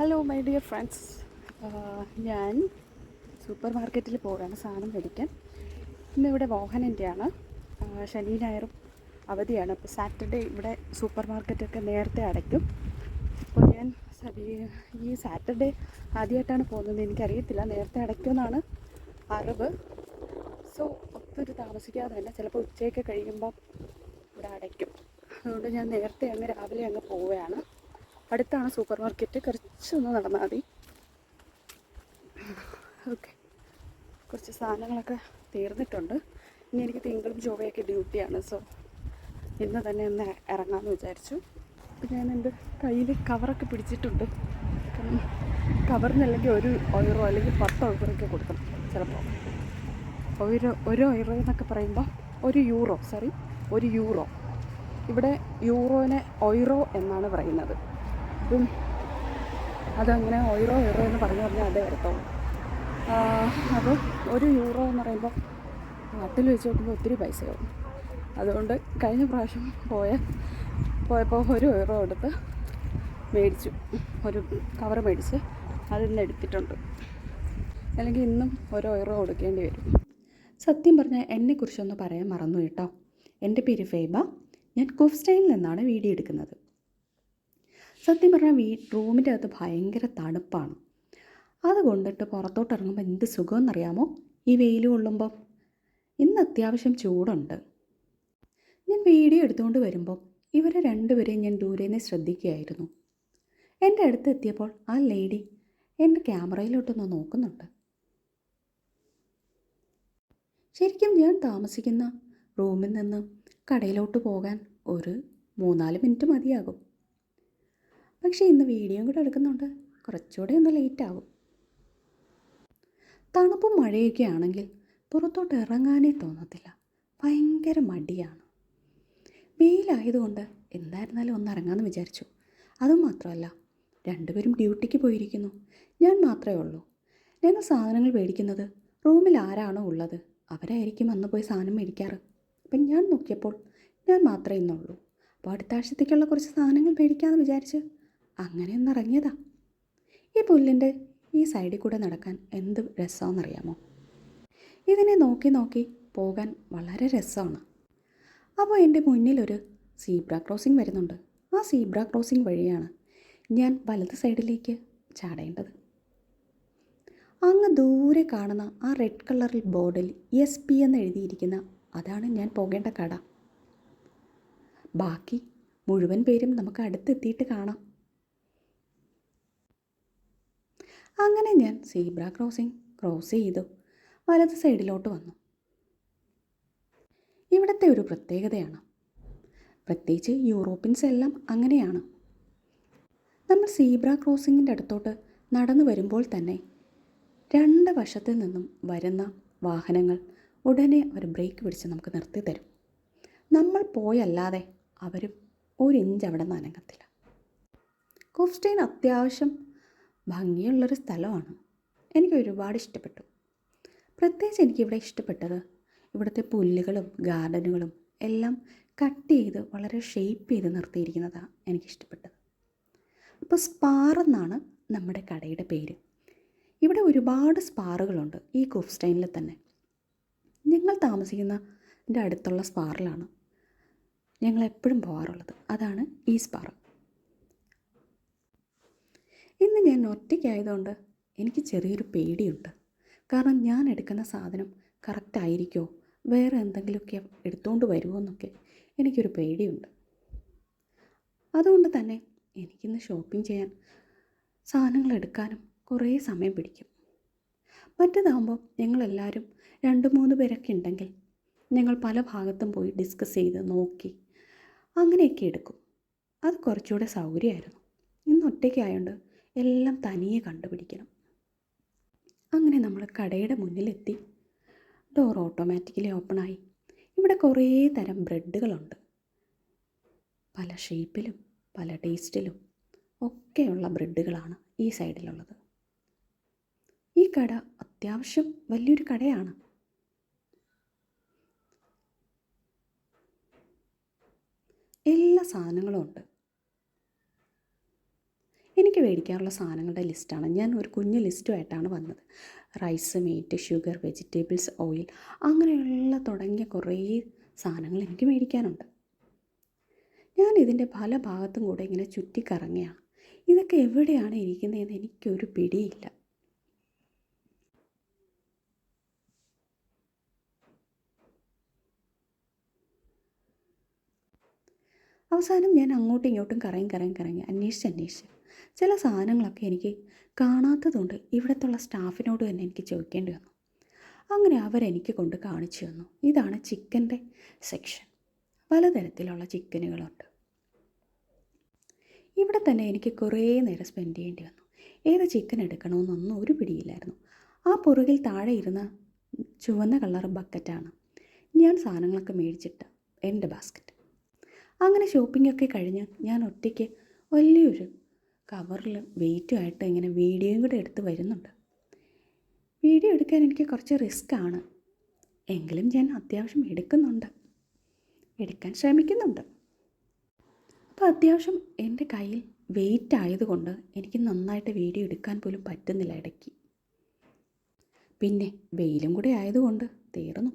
Hello my dear friends ഞാൻ super മാർക്കറ്റിൽ പോവുകയാണ് സാധനം മേടിക്കാൻ. ഇന്നിവിടെ മോഹനന്റെയാണ്. ശനി ഞായറും അവധിയാണ്. അപ്പോൾ സാറ്റർഡേ ഇവിടെ സൂപ്പർ മാർക്കറ്റൊക്കെ നേരത്തെ അടയ്ക്കും. അപ്പോൾ ഞാൻ ഈ സാറ്റർഡേ ആദ്യമായിട്ടാണ് പോകുന്നത്. എനിക്കറിയത്തില്ല. നേരത്തെ അടയ്ക്കുമെന്നാണ് അറിവ്. സോ ഒത്തിരി താമസിക്കാതെ തന്നെ ചിലപ്പോൾ ഉച്ചയൊക്കെ കഴിയുമ്പം ഇവിടെ അടയ്ക്കും. അതുകൊണ്ട് ഞാൻ നേരത്തെ അങ്ങ് രാവിലെ അങ്ങ് പോവുകയാണ്. അടുത്താണ് സൂപ്പർ മാർക്കറ്റ്. കുറച്ചൊന്ന് നടന്നാൽ മതി. ഓക്കെ കുറച്ച് സാധനങ്ങളൊക്കെ തീർന്നിട്ടുണ്ട്. ഇനി എനിക്ക് തിങ്കളും ചൊവ്വയൊക്കെ ഡ്യൂട്ടിയാണ്. സോ ഇന്ന് തന്നെ ഒന്ന് ഇറങ്ങാമെന്ന് വിചാരിച്ചു. അപ്പം ഞാൻ എന്റെ കയ്യിൽ കവറൊക്കെ പിടിച്ചിട്ടുണ്ട്. കവറിനല്ലെങ്കിൽ ഒരു ഒയറോ അല്ലെങ്കിൽ പത്ത് ഒയറൊക്കെ കൊടുക്കണം ചിലപ്പോൾ. ഒരു ഒരു ഒയറോ എന്നൊക്കെ പറയുമ്പോൾ ഒരു യൂറോ സോറി ഒരു യൂറോ ഇവിടെ യൂറോനെ ഒയ്റോ എന്നാണ് പറയുന്നത്. അപ്പം അതങ്ങനെ ഓയിറോ ഒയ്റോ എന്ന് പറഞ്ഞു പറഞ്ഞാൽ അതേ വരത്തുള്ളൂ അപ്പോൾ ഒരു യൂറോ എന്ന് പറയുമ്പോൾ നാട്ടിൽ വെച്ച് നോക്കുമ്പോൾ ഒത്തിരി പൈസയാവും. അതുകൊണ്ട് കഴിഞ്ഞ പ്രാവശ്യം പോയ പോയപ്പോൾ ഒരു യൂറോ എടുത്ത് മേടിച്ചു. ഒരു കവർ മേടിച്ച് അതിൽ നിന്ന് എടുത്തിട്ടുണ്ട്. അല്ലെങ്കിൽ ഇന്നും ഒരു യൂറോ കൊടുക്കേണ്ടി വരും. സത്യം പറഞ്ഞാൽ എന്നെക്കുറിച്ചൊന്ന് പറയാൻ മറന്നു കേട്ടോ. എന്റെ പേര് ഫേബ. ഞാൻ കുഫ്സ്റ്റൈനിൽ നിന്നാണ് വീഡിയോ എടുക്കുന്നത്. സത്യം പറഞ്ഞാൽ വീ റൂമിന്റെ അകത്ത് ഭയങ്കര തണുപ്പാണ്. അതുകൊണ്ടിട്ട് പുറത്തോട്ട് ഇറങ്ങുമ്പോൾ എന്ത് സുഖമെന്നറിയാമോ? ഈ വെയിൽ കൊള്ളുമ്പോൾ ഇന്ന് അത്യാവശ്യം ചൂടുണ്ട്. ഞാൻ വീഡിയോ എടുത്തുകൊണ്ട് വരുമ്പോൾ ഇവരെ രണ്ടുപേരെയും ഞാൻ ദൂരെ നിന്ന് ശ്രദ്ധിക്കുകയായിരുന്നു. എന്റെ അടുത്ത് എത്തിയപ്പോൾ ആ ലേഡി എന്റെ ക്യാമറയിലോട്ടൊന്ന് നോക്കുന്നുണ്ട്. ശരിക്കും ഞാൻ താമസിക്കുന്ന റൂമിൽ നിന്ന് കടയിലോട്ട് പോകാൻ ഒരു മൂന്നാൽ മിനിറ്റ് മതിയാകും. പക്ഷേ ഇന്ന് വീഡിയോ കൂടെ എടുക്കുന്നുണ്ട്. കുറച്ചുകൂടെ ഒന്ന് ലേറ്റ് ആവും. തണുപ്പും മഴയൊക്കെ ആണെങ്കിൽ പുറത്തോട്ട് ഇറങ്ങാനേ തോന്നത്തില്ല. ഭയങ്കര മടിയാണ്. വെയിലായതുകൊണ്ട് എന്തായിരുന്നാലും ഒന്ന് ഇറങ്ങാമെന്ന് വിചാരിച്ചു. അതുമാത്രമല്ല രണ്ടുപേരും ഡ്യൂട്ടിക്ക് പോയിരിക്കുന്നു. ഞാൻ മാത്രമേ ഉള്ളൂ. ഞങ്ങൾ സാധനങ്ങൾ മേടിക്കുന്നത് റൂമിൽ ആരാണോ ഉള്ളത്. അവരായിരിക്കും അന്ന് പോയി സാധനം മേടിക്കാറ്. അപ്പം ഞാൻ നോക്കിയപ്പോൾ ഞാൻ മാത്രമേ ഇന്നുള്ളൂ. അപ്പോൾ അടുത്ത ആഴ്ചത്തേക്കുള്ള കുറച്ച് സാധനങ്ങൾ മേടിക്കാമെന്ന് വിചാരിച്ച് അങ്ങനെ ഒന്ന് ഇറങ്ങിയതാ ഈ പുല്ലിന്റെ ഈ സൈഡിൽ കൂടെ നടക്കാൻ എന്ത് രസമാണെന്നറിയാമോ? ഇതിനെ നോക്കി നോക്കി പോകാൻ വളരെ രസമാണ്. അപ്പോൾ എന്റെ മുന്നിലൊരു സീബ്ര ക്രോസിംഗ് വരുന്നുണ്ട്. ആ സീബ്ര ക്രോസിംഗ് വഴിയാണ് ഞാൻ വലത് സൈഡിലേക്ക് ചാടേണ്ടത്. അങ്ങ് ദൂരെ കാണുന്ന ആ റെഡ് കളറിൽ ബോർഡിൽ എസ് പി എന്ന് എഴുതിയിരിക്കുന്ന അതാണ് ഞാൻ പോകേണ്ട കട. ബാക്കി മുഴുവൻ പേരും നമുക്ക് അടുത്തെത്തിയിട്ട് കാണാം. അങ്ങനെ ഞാൻ സീബ്ര ക്രോസിംഗ് ക്രോസ് ചെയ്തു. വലത് സൈഡിലോട്ട് വന്നു. ഇവിടുത്തെ ഒരു പ്രത്യേകതയാണ്. പ്രത്യേകിച്ച് യൂറോപ്യൻസ് എല്ലാം അങ്ങനെയാണ്. നമ്മൾ സീബ്ര ക്രോസിങ്ങിന്റെ അടുത്തോട്ട് നടന്നു വരുമ്പോൾ തന്നെ രണ്ട് വശത്തിൽ നിന്നും വരുന്ന വാഹനങ്ങൾ ഉടനെ അവർ ബ്രേക്ക് പിടിച്ച് നമുക്ക് നിർത്തി തരും. നമ്മൾ പോയല്ലാതെ അവർ ഒരു ഇഞ്ച് അവിടെ നിന്ന് അനങ്ങത്തില്ല. കുഫ്സ്റ്റൈൻ അത്യാവശ്യം ഭംഗിയുള്ളൊരു സ്ഥലമാണ്. എനിക്ക് ഒരുപാട് ഇഷ്ടപ്പെട്ടു. പ്രത്യേകിച്ച് എനിക്കിവിടെ ഇഷ്ടപ്പെട്ടത് ഇവിടുത്തെ പുല്ലുകളും ഗാർഡനുകളും എല്ലാം കട്ട് ചെയ്ത് വളരെ ഷേപ്പ് ചെയ്ത് നിർത്തിയിരിക്കുന്നതാണ് എനിക്കിഷ്ടപ്പെട്ടത്. അപ്പോൾ സ്പാർ എന്നാണ് നമ്മുടെ കടയുടെ പേര്. ഇവിടെ ഒരുപാട് സ്പാറുകളുണ്ട് ഈ കുഫ്സ്റ്റൈനിൽ തന്നെ. ഞങ്ങൾ താമസിക്കുന്നതിന്റെ അടുത്തുള്ള സ്പാറിലാണ് ഞങ്ങൾ എപ്പോഴും പോകാറുള്ളത് അതാണ് ഈ സ്പാർ ഇന്ന് ഞാൻ ഒറ്റയ്ക്കായതുകൊണ്ട് എനിക്ക് ചെറിയൊരു പേടിയുണ്ട്. കാരണം ഞാൻ എടുക്കുന്ന സാധനം കറക്റ്റായിരിക്കോ വേറെ എന്തെങ്കിലുമൊക്കെ എടുത്തുകൊണ്ട് വരുമോ എന്നൊക്കെ എനിക്കൊരു പേടിയുണ്ട്. അതുകൊണ്ട് തന്നെ എനിക്കിന്ന് ഷോപ്പിംഗ് ചെയ്യാൻ സാധനങ്ങൾ എടുക്കാനും കുറേ സമയം പിടിക്കും. മറ്റേതാകുമ്പോൾ ഞങ്ങളെല്ലാവരും രണ്ട് മൂന്ന് പേരൊക്കെ ഉണ്ടെങ്കിൽ ഞങ്ങൾ പല ഭാഗത്തും പോയി ഡിസ്കസ് ചെയ്ത് നോക്കി അങ്ങനെയൊക്കെ എടുക്കും. അത് കുറച്ചുകൂടെ സൗകര്യമായിരുന്നു. ഇന്ന് ഒറ്റയ്ക്കായതുകൊണ്ട് എല്ലാം തനിയെ കണ്ടുപിടിക്കണം. അങ്ങനെ നമ്മൾ കടയുടെ മുന്നിലെത്തി. ഡോർ ഓട്ടോമാറ്റിക്കലി ഓപ്പണായി. ഇവിടെ കുറേ തരം ബ്രെഡുകളുണ്ട്. പല ഷേപ്പിലും പല ടേസ്റ്റിലും ഒക്കെയുള്ള ബ്രെഡുകളാണ് ഈ സൈഡിലുള്ളത്. ഈ കട അത്യാവശ്യം വലിയൊരു കടയാണ്. എല്ലാ സാധനങ്ങളും ഉണ്ട്. എനിക്ക് മേടിക്കാനുള്ള സാധനങ്ങളുടെ ലിസ്റ്റാണ്. ഞാൻ ഒരു കുഞ്ഞ് ലിസ്റ്റുമായിട്ടാണ് വന്നത്. Rice meat sugar vegetables oil അങ്ങനെയുള്ള തുടങ്ങിയ കുറേ സാധനങ്ങൾ എനിക്ക് മേടിക്കാനുണ്ട്. ഞാൻ ഇതിന്റെ പല ഭാഗത്തും കൂടെ ഇങ്ങനെ ചുറ്റിക്കറങ്ങുകയാണ്. ഇതൊക്കെ എവിടെയാണ് ഇരിക്കുന്നതെന്ന് എനിക്കൊരു പിടിയില്ല. അവസാനം ഞാൻ അങ്ങോട്ടും ഇങ്ങോട്ടും കറങ്ങി കറങ്ങി കറങ്ങി അന്വേഷിച്ച് അന്വേഷിച്ച്. ചില സാധനങ്ങളൊക്കെ എനിക്ക് കാണാത്തതുകൊണ്ട് ഇവിടത്തുള്ള സ്റ്റാഫിനോട് തന്നെ എനിക്ക് ചോദിക്കേണ്ടി വന്നു. അങ്ങനെ അവരെനിക്ക് കൊണ്ട് കാണിച്ചു തന്നു. ഇതാണ് ചിക്കന്റെ സെക്ഷൻ. പലതരത്തിലുള്ള ചിക്കനുകളുണ്ട്. ഇവിടെ തന്നെ എനിക്ക് കുറേ നേരം സ്പെൻഡ് ചെയ്യേണ്ടി വന്നു. ഏത് ചിക്കൻ എടുക്കണമെന്നൊന്നും ഒരു പിടിയില്ലായിരുന്നു. ആ പുറകിൽ താഴെ ഇരുന്ന ചുവന്ന കളർ ബക്കറ്റാണ് ഞാൻ സാധനങ്ങളൊക്കെ മേടിച്ചിട്ട് എന്റെ ബാസ്ക്കറ്റ്. അങ്ങനെ ഷോപ്പിംഗ് ഒക്കെ കഴിഞ്ഞ് ഞാൻ ഒറ്റയ്ക്ക് വലിയൊരു കവറിൽ വെയിറ്റുമായിട്ട് ഇങ്ങനെ വീഡിയോയും കൂടെ എടുത്ത് വരുന്നുണ്ട്. വീഡിയോ എടുക്കാൻ എനിക്ക് കുറച്ച് റിസ്ക് ആണ്. എങ്കിലും ഞാൻ അത്യാവശ്യം എടുക്കുന്നുണ്ട്. എടുക്കാൻ ശ്രമിക്കുന്നുണ്ട്. അപ്പോൾ അത്യാവശ്യം എന്റെ കയ്യിൽ വെയിറ്റ് ആയതുകൊണ്ട് എനിക്ക് നന്നായിട്ട് വീഡിയോ എടുക്കാൻ പോലും പറ്റുന്നില്ല ഇടയ്ക്ക്. പിന്നെ വെയിലും കൂടെ ആയതുകൊണ്ട് തീർന്നു.